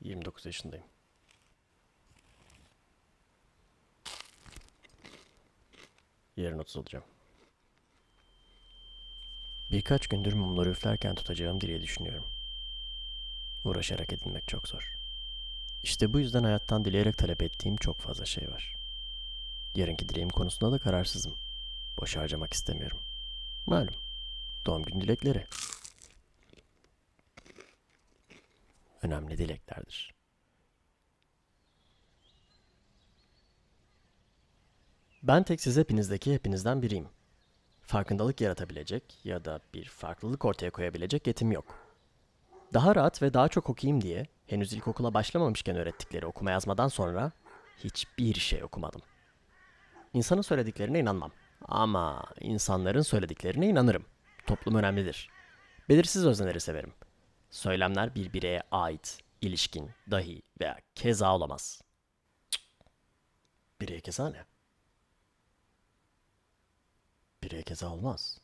29 yaşındayım. Yarın 30 olacağım. Birkaç gündür mumları üflerken tutacağım diye düşünüyorum. Uğraşarak edinmek çok zor. İşte bu yüzden hayattan dileyerek talep ettiğim çok fazla şey var. Yarınki dileğim konusunda da kararsızım. Boş harcamak istemiyorum. Malum. Doğum günü dilekleri. Önemli dileklerdir. Ben tek siz hepinizdeki hepinizden biriyim. Farkındalık yaratabilecek ya da bir farklılık ortaya koyabilecek yetim yok. Daha rahat ve daha çok okuyayım diye henüz ilkokula başlamamışken öğrettikleri okuma yazmadan sonra hiçbir şey okumadım. İnsanın söylediklerine inanmam. Ama insanların söylediklerine inanırım. Toplum önemlidir. Belirsiz özneleri severim. Söylemler bir bireye ait, ilişkin, dahi veya keza olamaz. Cık. Bireye keza ne? Bireye keza olmaz.